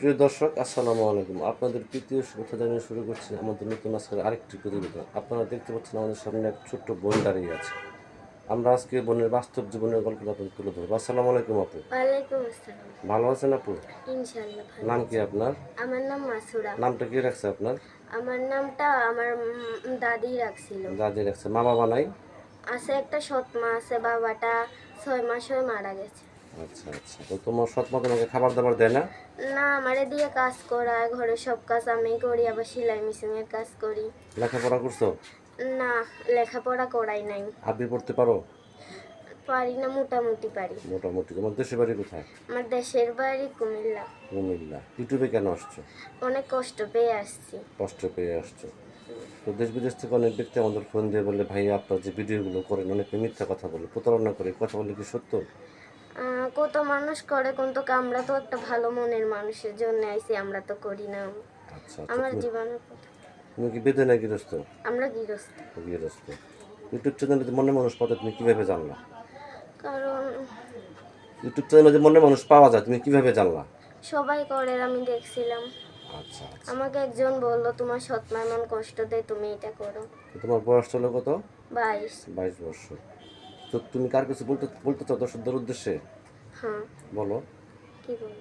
প্রিয় দর্শক আসসালামু আলাইকুম। আপনাদের তৃতীয় শুভেচ্ছা জানিয়ে শুরু করছি আমাদের নতুন আজকের আরেকটি প্রতিবেদন। আপনারা দেখতে পাচ্ছেন আমাদের সামনে এক ছোট্ট বোন দাঁড়িয়ে আছে। আমরা আজকে বোনের বাস্তব জীবনের গল্প আপনাদের তুলে ধরবো। আসসালামু আলাইকুম আপু। ভালো আছেন আপু? নাম কি আপনার? আমার নাম মাসুরা। নামটা কি রাখছে আপনার? আমার নামটা আমার দাদি রাখছিল। দাদি রাখছে। মা বাবা নাই? আছে একটা সৎ মা আছে বাবাটা ছয় মাস হয়ে মারা গেছে। আচ্ছা আচ্ছা। তো তোমার সৎ মা তোমাকে খাবার দাবার দেয় না? না আমারে দিয়ে কাজ করায়। ঘরে সব কাজ আমি করি আবার সেলাই মেশিনের কাজ করি। লেখাপড়া করছ? না লেখাপড়া করাই নাই। আরবি পড়তে পারো? পারি না মোটামুটি পারি। মোটামুটি। তোমার দেশের বাড়ি কোথায়? আমার দেশের বাড়ি কুমিল্লা। কুমিল্লা। ইউটিউবে কেন আসছো? অনেক কষ্ট পেয়ে আসছি। কষ্ট পেয়ে আসছো। তো দেশ বিদেশ থেকে অনেক ব্যক্তি আমাদের ফোন দিয়ে বলে ভাই আপনার যে ভিডিওগুলো করেন অনেকে মিথ্যা কথা বলে প্রতারণা করে কথা বলে কি সত্য? কত মানুষ করে কিন্তু আমরা তো একটা ভালো মনের মানুষের জন্য আইছি আমরা তো করি না। আচ্ছা আচ্ছা আমার জীবনের কথা তুমি কি বেদে না গৃহস্থ? আমরা গৃহস্থ। গৃহস্থ। ইউটিউব চ্যানেলে যে মনে মানুষ পাওয়া তুমি কীভাবে জানলা? কারণ ইউটিউব চ্যানেলে যে মনে মানুষ পাওয়া যায় তুমি কীভাবে জানলা? সবাই করে আমি দেখছিলাম। আচ্ছা আচ্ছা। আমাকে একজন বলল তোমার সৎমা এমন কষ্ট দেয় তুমি এটা করো। তোমার বয়স চলো কত? বাইশ। বাইশ বছর। তো তুমি কার কিছু বলতে বলতে চাও দর্শকদের উদ্দেশ্যে? হ্যাঁ। বলো। কি বলব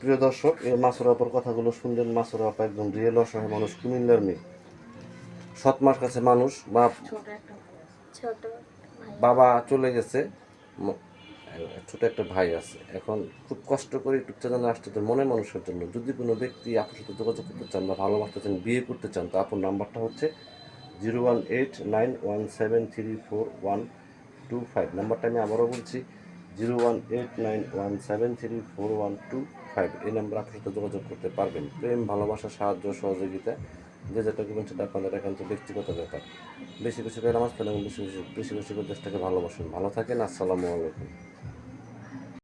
প্রিয় দর্শক এই মাসুর আপার কথাগুলো শুনলেন মাসুর আপা একদম রিয়েল অসহায় মানুষ কুমিল্লার মেয়ে। সৎ মাস কাছে মানুষ বা বাবা চলে গেছে ছোট একটা ভাই আছে। এখন খুব কষ্ট করে ইউটিউব চ্যানেলে আসতে তো মনে মানুষের জন্য। যদি কোনো ব্যক্তি আপনার সাথে যোগাযোগ করতে চান বা ভালোবাসতে চান বিয়ে করতে চান তো আপনার নাম্বারটা হচ্ছে zero one eight nine one seven three four one two five. নাম্বারটা আমি আবারও বলছি, zero one eight nine one seven three four one two five. এই নাম্বার আপনার সাথে যোগাযোগ করতে পারবেন। প্রেম, ভালোবাসা, সাহায্য, সহযোগিতা, যে যেটা করবেন সেটা আপনাদের একান্ত ব্যক্তিগত ব্যাপার। বেশি বেশি করে নামাজ পড়েন বেশি বেশি বেশি বেশি করে দেশটাকে ভালোবাসেন। ভালো থাকেন, আসসালামু আলাইকুম।